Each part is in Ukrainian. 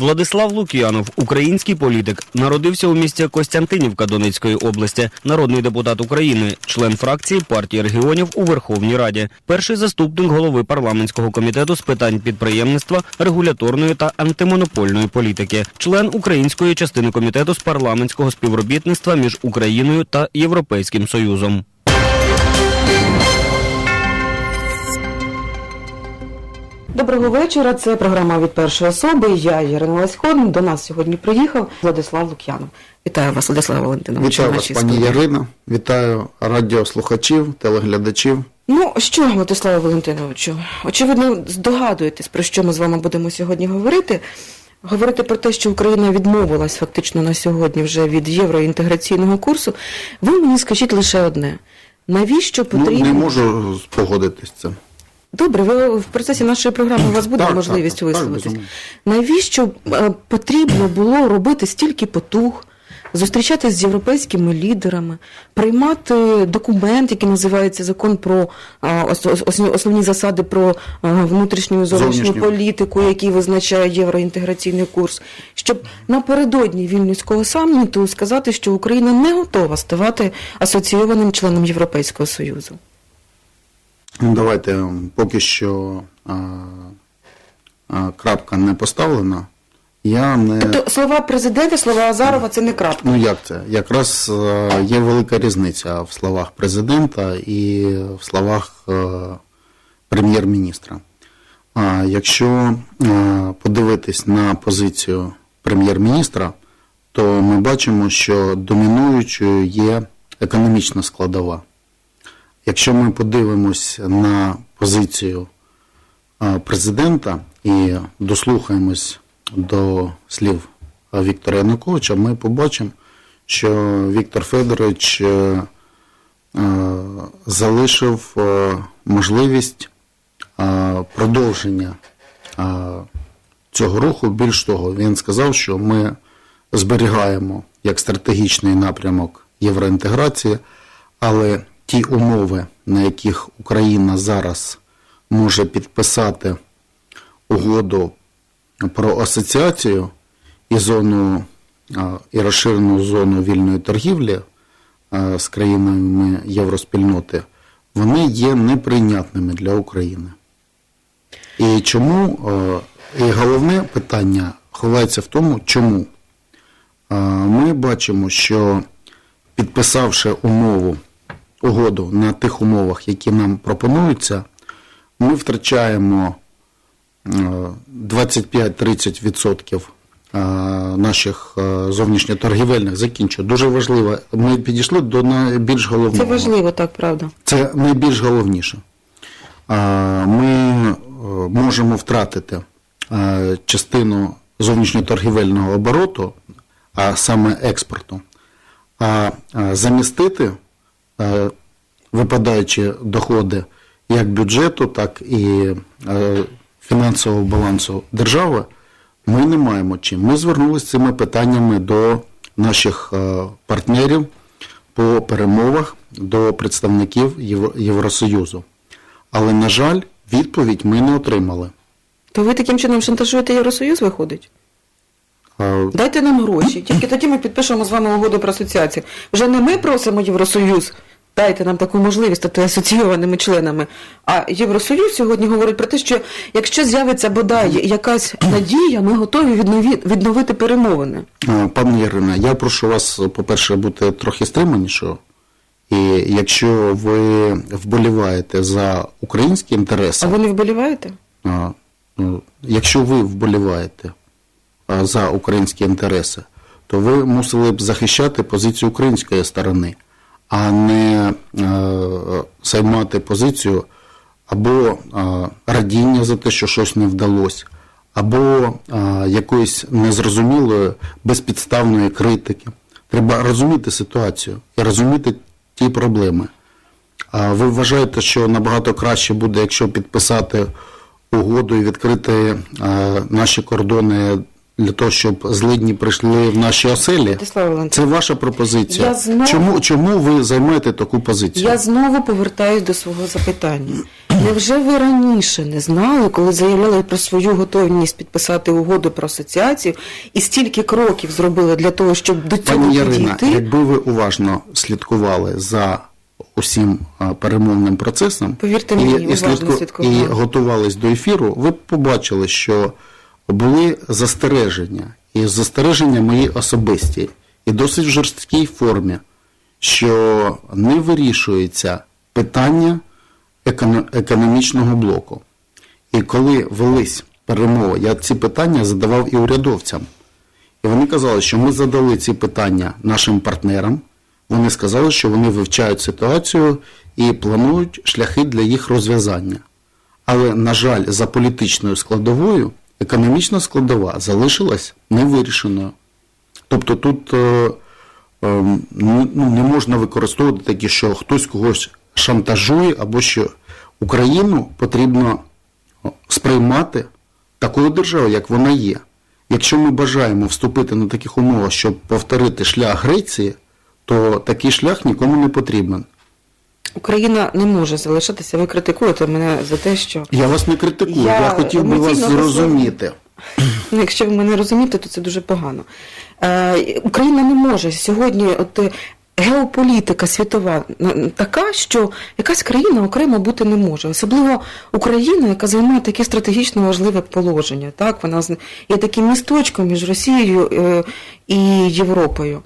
Владислав Лук'янов, український політик, народився у місті Костянтинівка Донецької області, народний депутат України, член фракції партії регіонів у Верховній Раді, перший заступник голови парламентського комітету з питань підприємництва, регуляторної та антимонопольної політики, член української частини комітету з парламентського співробітництва між Україною та Європейським Союзом. Доброго вечора. Це програма від першої особи. Я Ірина Ласько. До нас сьогодні приїхав Владислав Лук'янов. Вітаю вас, Владислав Валентинович. Вітаю вас, пані. Ярина. Вітаю радіослухачів, телеглядачів. Ну що, Владиславе Валентиновичу, очевидно, здогадуєтесь, про що ми з вами будемо сьогодні говорити. Говорити про те, що Україна відмовилась фактично на сьогодні вже від євроінтеграційного курсу. Ви мені скажіть лише одне: навіщо Ну, потрібно не можу погодитись з цим. Добре, ви в процесі нашої програми у вас буде Так, можливість так, висловитись. Навіщо е, потрібно було робити стільки потуг, зустрічатися з європейськими лідерами, приймати документ, який називається закон про е, ос- ос- ос- основні засади про е, внутрішню і зовнішню Зовнішню. політику, який визначає євроінтеграційний курс, щоб напередодні вільнюського саміту сказати, що Україна не готова ставати асоційованим членом Європейського союзу. Ну, Давайте поки що а, а, крапка не поставлена. Я не. Тобто слова президента, слова Азарова це не крапка. Ну як це? Якраз е, є велика різниця в словах президента і в словах е, прем'єр-міністра. А якщо е, подивитись на позицію прем'єр-міністра, то ми бачимо, що домінуючою є економічна складова. Якщо ми подивимось на позицію президента і дослухаємось до слів Віктора Януковича, ми побачимо, що Віктор Федорович е, е, залишив е, можливість продовження цього руху. Більш того, він сказав, що ми зберігаємо як стратегічний напрямок євроінтеграції, але ті умови, на яких Україна зараз може підписати угоду про асоціацію і зону і розширену зону вільної торгівлі з країнами євроспільноти, вони є неприйнятними для України. І чому і головне питання ховається в тому, чому ми бачимо, що підписавши умову, угоду на тих умовах, які нам пропонуються, ми втрачаємо е, 25-30% е, наших е, зовнішньоторгівельних закінчу. Дуже важливо. Ми підійшли до найбільш головного. Це важливо, так, правда. Це найбільш головніше. Ми е, можемо втратити е, частину зовнішньоторгівельного обороту, а саме експорту, а е, замістити е, випадаючі доходи як бюджету, так і е, фінансового балансу держави, ми не маємо чим. Ми звернулися з цими питаннями до наших е, партнерів по перемовах до представників Євросоюзу. Але, на жаль, відповідь ми не отримали. То ви таким чином шантажуєте Євросоюз, виходить? Е, Дайте нам гроші. Тільки тоді ми підпишемо з вами угоду про асоціацію. Вже не ми просимо Євросоюз. Дайте нам таку можливість стати асоційованими членами. А Євросоюз сьогодні говорить про те, що якщо з'явиться бодай якась надія, ми готові відновити перемовини. е, Пане Ірина, я прошу вас, по-перше, бути трохи стриманішою. І якщо ви вболіваєте за українські інтереси, А ви не вболіваєте? А, ну, якщо ви вболіваєте а, за українські інтереси, то ви мусили б захищати позицію української сторони, а не е, займати позицію або е, радіння за те, що щось не вдалося, або е, якоїсь незрозумілої безпідставної критики. Треба розуміти ситуацію і розуміти ті проблеми. Ви вважаєте, що набагато краще буде, якщо підписати угоду і відкрити наші кордони для того, щоб злидні прийшли в наші оселі? Це ваша пропозиція. Я знову- Чому, чому ви займаєте таку позицію? Я знову повертаюсь до свого запитання. Невже ви раніше не знали, коли заявляли про свою готовність підписати угоду про асоціацію, і стільки кроків зробили для того, щоб до цього Пані Ярина, підійти? якби ви уважно слідкували за усім перемовним процесом Повірте мені, і, і, слідкувала. і готувались до ефіру, ви б побачили, що були застереження, і застереження мої особисті, і досить в жорсткій формі, що не вирішується питання економічного блоку. І коли велись перемови, я ці питання задавав і урядовцям. І вони казали, що ми задали ці питання нашим партнерам. Вони сказали, що вони вивчають ситуацію і планують шляхи для їх розв'язання. Але, на жаль, за політичною складовою економічна складова залишилась невирішеною. Тобто тут е, е, ну, не можна використовувати такі, що хтось когось шантажує, або що Україну потрібно сприймати такою державою, як вона є. Якщо ми бажаємо вступити на таких умовах, щоб повторити шлях Греції, то такий шлях нікому не потрібен. Україна не може залишатися. Ви критикуєте мене за те, що Я вас не критикую, я, Я хотів би вас зрозуміти. Ну, якщо ви мене розумієте, то це дуже погано. Е, Україна не може сьогодні, от е, геополітика світова така, що якась країна окремо бути не може. Особливо Україна, яка займає таке стратегічно важливе положення. Так, вона є таким місточком між Росією е, і Європою.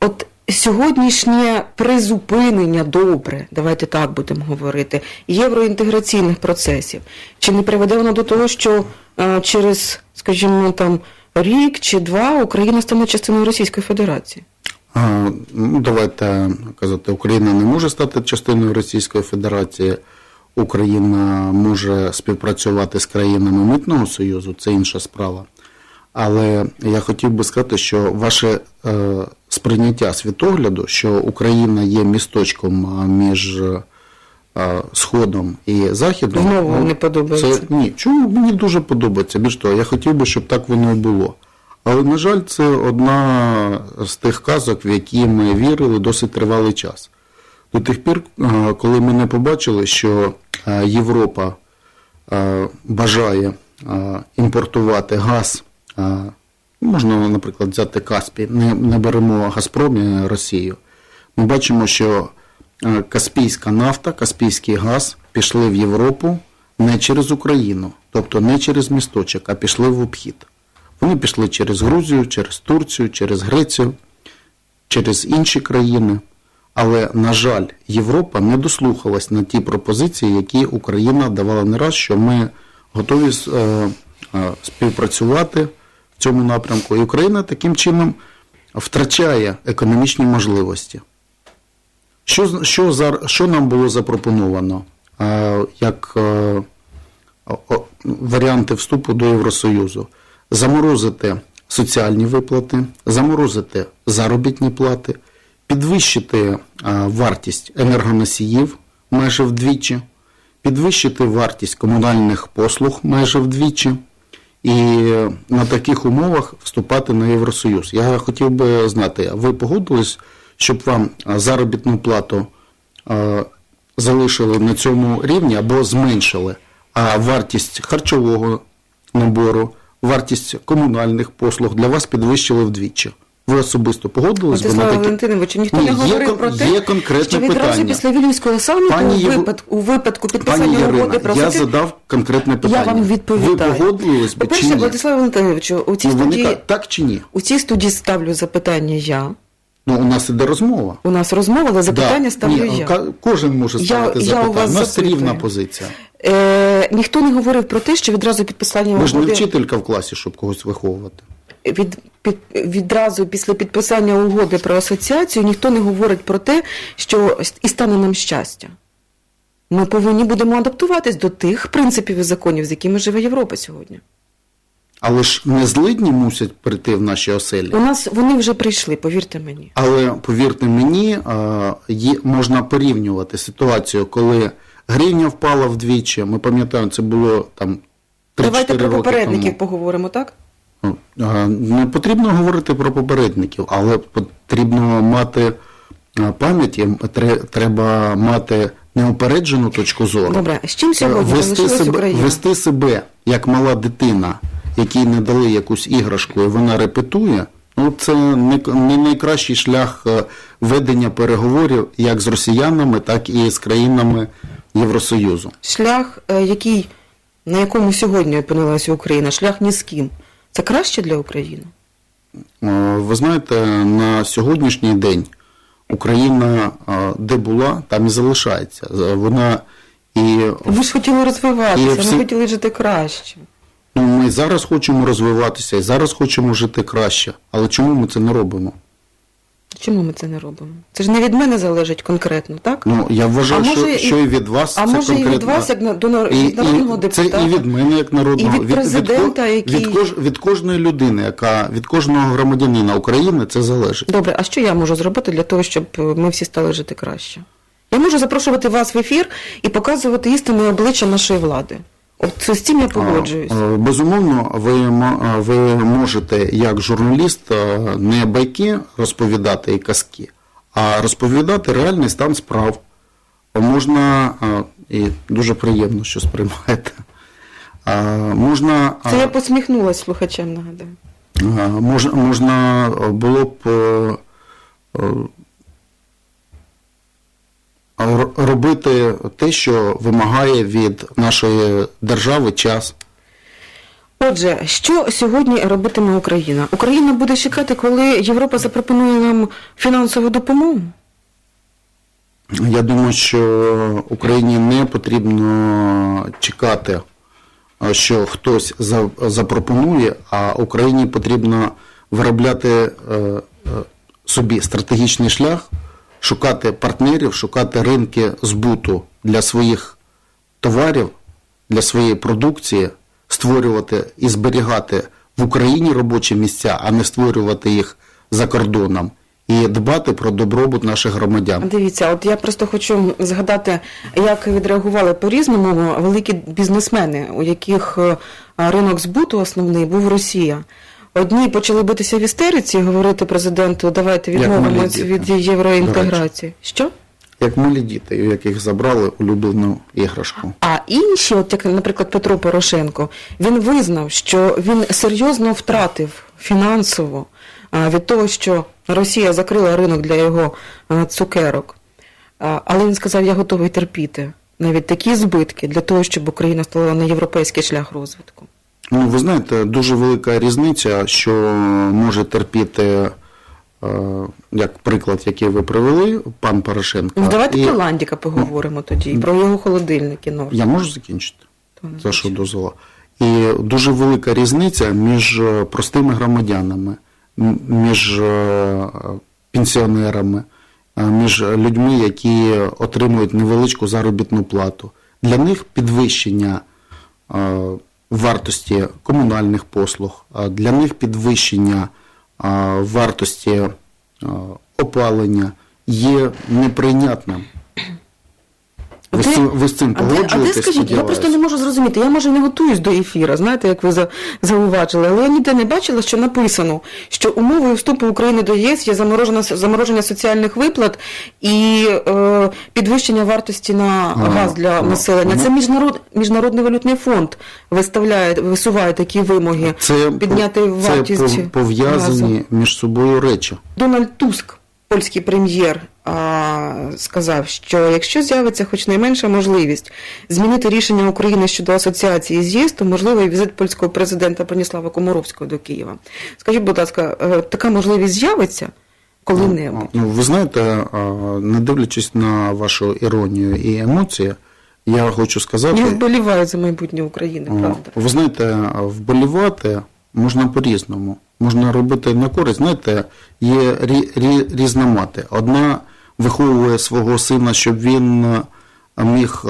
От сьогоднішнє призупинення добре, давайте так будемо говорити, євроінтеграційних процесів, чи не приведе воно до того, що е, через, скажімо, там рік чи два Україна стане частиною Російської Федерації? А, ну, давайте казати, Україна не може стати частиною Російської Федерації. Україна може співпрацювати з країнами Митного Союзу, це інша справа. Але я хотів би сказати, що ваше е, сприйняття світогляду, що Україна є місточком між е, Сходом і Західом. Знову ну, не подобається. Це, ні, чому мені дуже подобається. Більш того, я хотів би, щоб так воно і було. Але, на жаль, це одна з тих казок, в які ми вірили досить тривалий час. До тих пір, е, коли ми не побачили, що е, Європа бажає імпортувати газ, можна, наприклад, взяти Каспій, не, не беремо Газпром і Росію. Ми бачимо, що е, Каспійська нафта, Каспійський газ пішли в Європу не через Україну, тобто не через місточок, а пішли в обхід. Вони пішли через Грузію, через Турцію, через Грецію, через інші країни. Але, на жаль, Європа не дослухалась на ті пропозиції, які Україна давала не раз, що ми готові е, е, співпрацювати цьому напрямку. І Україна таким чином втрачає економічні можливості. Що, що, що нам було запропоновано е, як е, варіанти вступу до Євросоюзу? Заморозити соціальні виплати, заморозити заробітні плати, підвищити е, вартість енергоносіїв майже вдвічі, підвищити вартість комунальних послуг майже вдвічі. І на таких умовах вступати на Євросоюз. Я хотів би знати, ви погодились, щоб вам заробітну плату залишили на цьому рівні або зменшили, а вартість харчового набору, вартість комунальних послуг для вас підвищили вдвічі. Ви особисто погодились би на? Валентиновичу, ніхто Ні, не є говорив кон- про те, є конкретне що відразу питання. після Вільнюського саміту Пані у, випадку, у випадку Пані підписання угоди про я асоці- задав конкретне питання. Я вам відповідаю. Ви погодились би чи По-перше, ні? Владиславе Валентиновичу, у цій Ну, студії, так чи ні? у цій студії ставлю запитання я. Ну, у нас іде розмова. У нас розмова, але запитання Да. ставлю Ні, я. ка- Кожен може Я- ставити я у запитання. вас у нас запитую. рівна позиція. Е, ніхто не говорив про те, що відразу підписання Ви ж не угоди вчителька в класі, щоб когось виховувати. Від, під, відразу після підписання угоди про асоціацію ніхто не говорить про те, що і стане нам щастя. Ми повинні будемо адаптуватись до тих принципів і законів, з якими живе Європа сьогодні. Але ж не злидні мусять прийти в наші оселі. У нас вони вже прийшли, повірте мені. Але повірте мені, є, можна порівнювати ситуацію, коли гривня впала вдвічі. Ми пам'ятаємо, це було там 3-4 Давайте про попередників тому. поговоримо, так? Е, Не потрібно говорити про попередників, але потрібно мати е, пам'яті, треба мати неупереджену точку зору. Добре, з чим сьогодні вести себе, вести себе як мала дитина, якій не дали якусь іграшку, і вона репетує. Ну, це не, не найкращий шлях е, ведення переговорів як з росіянами, так і з країнами Євросоюзу. Шлях, е, який, на якому сьогодні опинилася Україна, шлях ні з ким. Це краще для України? Е, Ви знаєте, на сьогоднішній день Україна е, де була, там і залишається. Е, Вона і Ви ж хотіли розвиватися, всі- хотіли жити краще. ну, ми зараз хочемо розвиватися і зараз хочемо жити краще. Але чому ми це не робимо? Чому ми це не робимо? Це ж не від мене залежить конкретно, так? Ну я вважаю, А що, і- що і від вас а це може і від вас, як на- до від народного і, депутата, Це і від мене, як народного, і від президента, ко- який- від, кож, від кожної людини, яка від кожного громадянина України це залежить. Добре, а що я можу зробити для того, щоб е, ми всі стали жити краще? Я можу запрошувати вас в ефір і показувати істинне обличчя нашої влади. От з цим я погоджуюсь. Е, Безумовно, ви, ви можете як журналіст не байки розповідати і казки, а розповідати реальний стан справ. Можна, і дуже приємно, що сприймаєте. Можна, Це я посміхнулася слухачам, нагадаю. можна, можна було б робити те, що вимагає від нашої держави час. Отже, що сьогодні робитиме Україна? Україна буде чекати, коли Європа запропонує нам фінансову допомогу? Я думаю, що Україні не потрібно чекати, що хтось запропонує, а Україні потрібно виробляти е, е, собі стратегічний шлях, шукати партнерів, шукати ринки збуту для своїх товарів, для своєї продукції, створювати і зберігати в Україні робочі місця, а не створювати їх за кордоном, і дбати про добробут наших громадян. Дивіться, от я просто хочу згадати, як відреагували по-різному великі бізнесмени, у яких е, ринок збуту основний був Росія. Одні почали битися в істериці і говорити президенту, давайте малі від євроінтеграції. Що? Як малі діти, у яких забрали улюблену іграшку. А інші, от як, наприклад, Петро Порошенко, він визнав, що він серйозно втратив фінансово від того, що Росія закрила ринок для його цукерок. Але він сказав, я готовий терпіти навіть такі збитки для того, щоб Україна стала на європейський шлях розвитку. Ну, ви знаєте, дуже велика різниця, що може терпіти, е, як приклад, який ви привели, пан Порошенко. Ну, давайте і... про Ландіка поговоримо тоді, і про його холодильники. Ну, Я можу закінчити? За що дозвола. І дуже велика різниця між е, простими громадянами, між е, пенсіонерами, між людьми, які отримують невеличку заробітну плату. Для них підвищення вартості комунальних послуг, для них підвищення вартості опалення є неприйнятним. Ви, з цим- ви з цим А де, а де погоджуєтесь? скажіть, я просто не можу зрозуміти. Я може не готуюсь до ефіру, знаєте, як ви за- зауважили, але я ніде не бачила, що написано, що умовою вступу України до ЄС є заморожена замороження соціальних виплат і е, підвищення вартості на газ для ну, населення. ну, Це міжнарод, міжнародний валютний фонд виставляє, висуває такі вимоги. Це, підняти це вартість пов- пов'язані між собою речі. Дональд Туск, польський прем'єр, а, сказав, що якщо з'явиться хоч найменша можливість змінити рішення України щодо асоціації з ЄС, то можливий візит польського президента Броніслава Комаровського до Києва. Скажіть, будь ласка, е, така можливість з'явиться коли-небудь? Ну, ви знаєте, не дивлячись на вашу іронію і емоції, я хочу сказати, Я вболіваю за майбутнє України, правда. ви знаєте, вболівати можна по-різному. Можна робити на користь. Знаєте, є рі, рі, різномати. Одна виховує свого сина, щоб він міг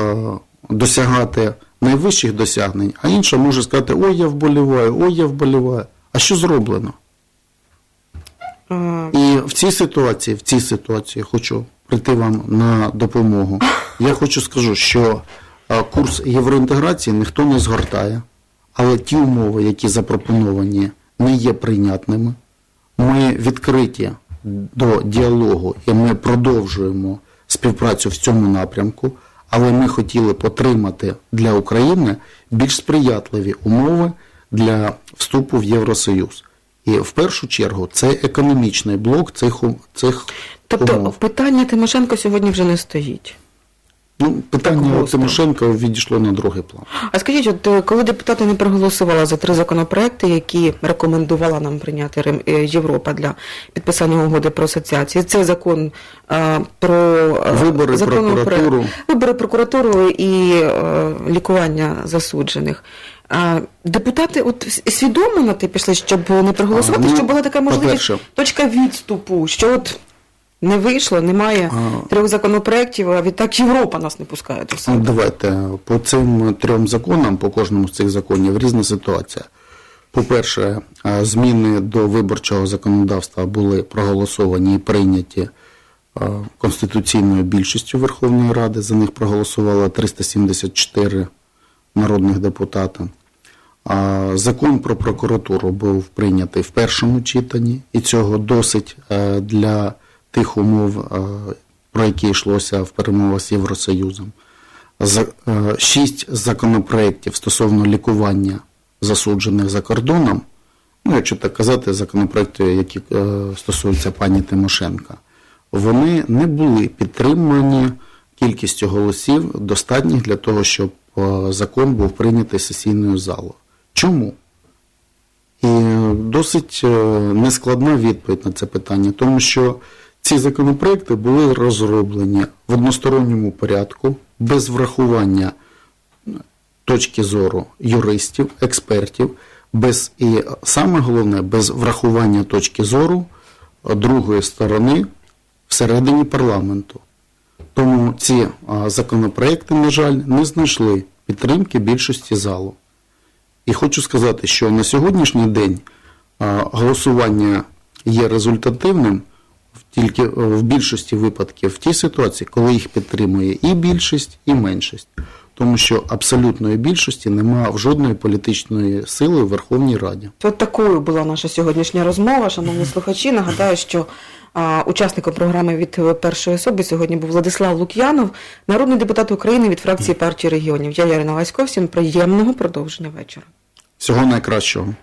досягати найвищих досягнень, а інша може сказати, ой, я вболіваю, ой, я вболіваю. А що зроблено? А, І в цій ситуації, в цій ситуації хочу прийти вам на допомогу. Я хочу скажу, що курс євроінтеграції ніхто не згортає, але ті умови, які запропоновані, не є прийнятними. Ми відкриті до діалогу і ми продовжуємо співпрацю в цьому напрямку. Але ми хотіли потримати для України більш сприятливі умови для вступу в Євросоюз. І в першу чергу це економічний блок цих, цих Тобто умов. питання Тимошенко сьогодні вже не стоїть. Ну, питання гостро. Тимошенко відійшло на другий план. А скажіть, от е, коли депутати не проголосували за три законопроекти, які рекомендувала нам прийняти Рим- е, Європа для підписання угоди про асоціацію, це закон е, про Вибори, прокуратуру. вибори прокуратуру і е, лікування засуджених. А депутати от свідомо на те пішли, щоб не проголосувати, А, ну, щоб була така можливість точка відступу, що от не вийшло, немає А. трьох законопроєктів, а відтак Європа нас не пускає до себе. Давайте по цим трьом законам, по кожному з цих законів, різна ситуація. По-перше, е, зміни до виборчого законодавства були проголосовані і прийняті е, конституційною більшістю Верховної Ради. За них проголосувало 374 народних депутата. Закон про прокуратуру був прийнятий в першому читанні, і цього досить е, для тих умов, е, про які йшлося в перемовах з Євросоюзом. Е, Шість законопроєктів стосовно лікування засуджених за кордоном, ну, якщо так казати, законопроекти, які е, стосуються пані Тимошенка, вони не були підтримані кількістю голосів достатніх для того, щоб закон був прийнятий сесійною залою. Чому? І досить нескладна відповідь на це питання, тому що ці законопроекти були розроблені в односторонньому порядку, без врахування точки зору юристів, експертів, без і саме головне, без врахування точки зору другої сторони всередині парламенту. Тому ці законопроекти, на жаль, не знайшли підтримки більшості залу. І хочу сказати, що на сьогоднішній день голосування є результативним тільки е, в більшості випадків в тій ситуації, коли їх підтримує і більшість, і меншість. Тому що абсолютної більшості немає в жодної політичної сили в Верховній Раді. От такою була наша сьогоднішня розмова. Шановні слухачі, нагадаю, що а, учасником програми від першої особи сьогодні був Владислав Лук'янов, народний депутат України від фракції партії регіонів. Я Ярина Васько. Всім приємного продовження вечора. Всього найкращого.